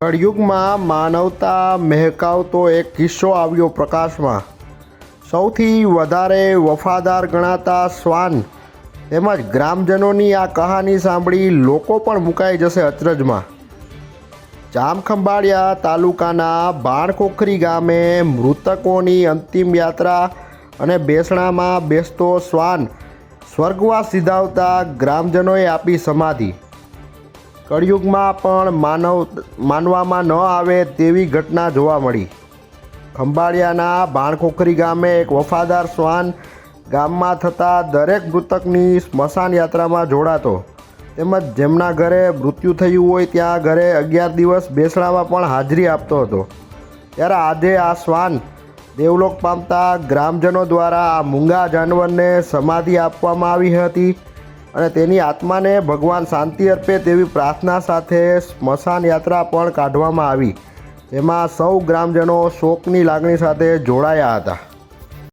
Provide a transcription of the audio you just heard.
કળિયુગમાં માનવતા મહેકાવતો એક કિસ્સો આવ્યો પ્રકાશમાં. સૌથી વધારે વફાદાર ગણાતા શ્વાન તેમજ ગ્રામજનોની આ કહાની સાંભળી લોકો પણ મુકાઈ જશે અચરજમાં. જામખંભાળિયા તાલુકાના બાણખોખરી ગામે મૃતકોની અંતિમ યાત્રા અને બેસણામાં બેસતો શ્વાન સ્વર્ગવાસ સિધાવતા ગ્રામજનોએ આપી સમાધિ. કળિયુગમાં પણ માનવ માનવામાં ન આવે તેવી ઘટના જોવા મળી. ખંભાળિયાના ભાણખોખરી ગામે એક વફાદાર શ્વાન ગામમાં થતા દરેક મૃતકની સ્મશાન યાત્રામાં જોડાતો. તેમજ જેમના ઘરે મૃત્યુ થયું હોય ત્યાં ઘરે અગિયાર દિવસ બેસડામાં પણ હાજરી આપતો હતો. ત્યારે આજે આ શ્વાન દેવલોક પામતા ગ્રામજનો દ્વારા આ મૂંગા જાનવરને સમાધિ આપવામાં આવી હતી. અને તેની આત્માને ભગવાન શાંતિ અર્પે તેવી પ્રાર્થના સાથે સ્મશાન યાત્રા પણ કાઢવામાં આવી. જેમાં સૌ ગ્રામજનો શોકની લાગણી સાથે જોડાયા હતા.